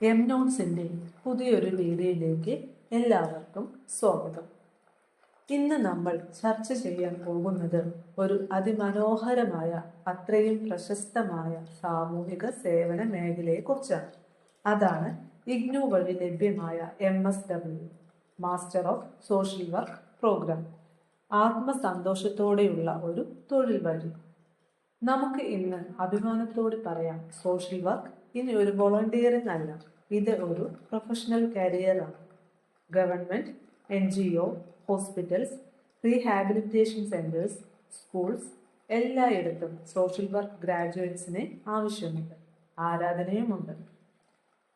M നോട്ട്സിന്റെ പുതിയൊരു വീഡിയോയിലേക്ക് എല്ലാവർക്കും സ്വാഗതം. ഇന്ന് നമ്മൾ ചർച്ച ചെയ്യാൻ പോകുന്നത് ഒരു അതിമനോഹരമായ അത്രയും പ്രശസ്തമായ സാമൂഹിക സേവന മേഖലയെക്കുറിച്ചാണ്. അതാണ് ഇഗ്നു വഴി ലഭ്യമായ M S W master of social work programme ആത്മസന്തോഷത്തോടെയുള്ള ഒരു തൊഴിൽ വഴി. നമുക്ക് ഇന്ന് അഭിമാനത്തോടെ പറയാം സോഷ്യൽ വർക്ക് ഇനി ഒരു വോളണ്ടിയറിംഗ് അല്ല ഇത് ഒരു professional കരിയറാണ് government N G O hospitals rehabilitation centres schools എല്ലായിടത്തും സോഷ്യൽ വർക്ക് ഗ്രാജുവേറ്റ്സിനെ ആവശ്യമുണ്ട്. ആരാധനയുമുണ്ട്.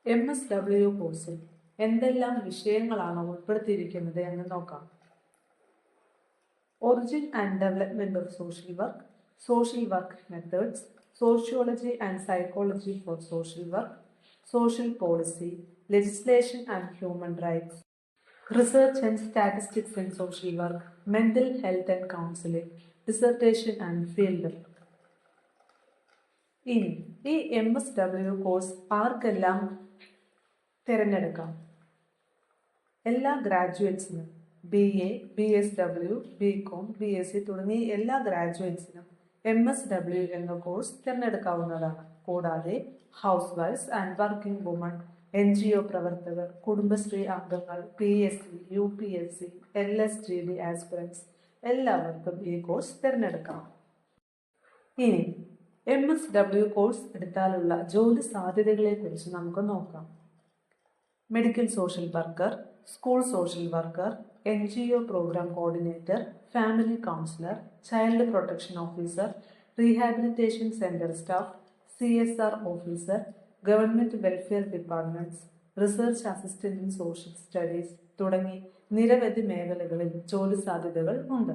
എം എസ് ഡബ്ല്യു കോഴ്സിൽ എന്തെല്ലാം വിഷയങ്ങളാണ് ഉൾപ്പെടുത്തിയിരിക്കുന്നത് എന്ന് നോക്കാം. Origin and development of social work social work methods sociology and psychology for social work social policy legislation and human rights research and statistics in social work mental health and counselling dissertation and field ഇനി ഈ M S W course ആർക്കെല്ലാം തിരഞ്ഞെടുക്കാം? എല്ലാ ഗ്രാജുവേറ്റ്സിനും B A B S W B com B S C തുടങ്ങിയ എല്ലാ ഗ്രാജുവേറ്റ്സിനും M S W എന്ന course തിരഞ്ഞെടുക്കാവുന്നതാണ് കൂടാതെ ഹൗസ് wives and working woman N G O പ്രവർത്തകർ കുടുംബശ്രീ അംഗങ്ങൾ P S C U P S C L S G D aspirants എല്ലാവർക്കും ഈ കോഴ്സ് തിരഞ്ഞെടുക്കാം. ഇനി എം എസ് ഡബ്ല്യു കോഴ്സ് എടുത്താലുള്ള ജോലി സാധ്യതകളെ കുറിച്ച് നമുക്ക് നോക്കാം. Medical social worker school social worker N G O programme coordinator family counsellor child protection officer rehabilitation centre staff C S R officer government welfare departments research assistant in social studies തുടങ്ങി നിരവധി മേഖലകളിൽ ജോലി സാധ്യതകൾ ഉണ്ട്.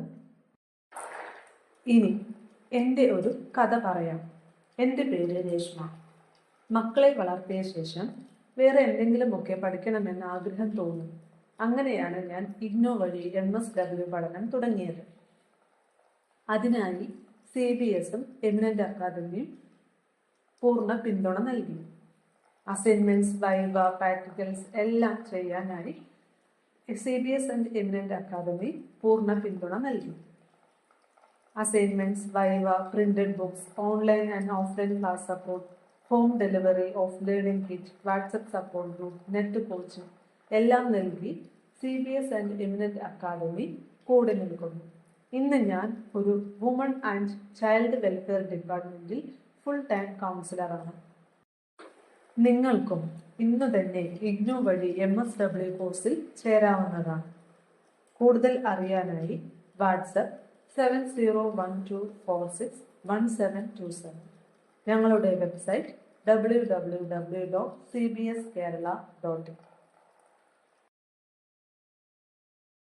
ഇനി എന്റെ ഒരു കഥ പറയാം. എന്റെ പേര് രേഷ്മ. മക്കളെ വളർത്തിയ ശേഷം വേറെ എന്തെങ്കിലുമൊക്കെ പഠിക്കണമെന്ന് ആഗ്രഹം തോന്നി. അങ്ങനെയാണ് ഞാൻ ഇഗ്നോ വഴി എം എസ് ഡബ്ല്യു പഠനം തുടങ്ങിയത്. അതിനായി സി ബി എസും എമിനന്റ് അക്കാദമിയും പൂർണ പിന്തുണ നൽകി. അസൈൻമെന്റ്സ് വൈവ പ്രാക്ടിക്കൽസ് എല്ലാം ചെയ്യാനായി C B S and eminent academy പൂർണ പിന്തുണ നൽകി. Assignments viva printed books online and offline class support home delivery of learning kit WhatsApp support group net coaching എല്ലാം നൽകി C B S and eminent academy കൂടെ നിൽക്കുന്നു. ഇന്ന് ഞാൻ ഒരു വുമൺ ആൻഡ് ചൈൽഡ് വെൽഫെയർ ഡിപ്പാർട്ട്മെന്റിൽ ഫുൾ ടൈം കൗൺസിലറാണ് നിങ്ങൾക്കും ഇന്ന് തന്നെ ഇഗ്നു വഴി എം എസ് ഡബ്ല്യു കോഴ്സിൽ ചേരാവുന്നതാണ്. കൂടുതൽ അറിയാനായി WhatsApp seven zero one two four six one seven two seven ഞങ്ങളുടെ website W W W dot C B S Kerala dot in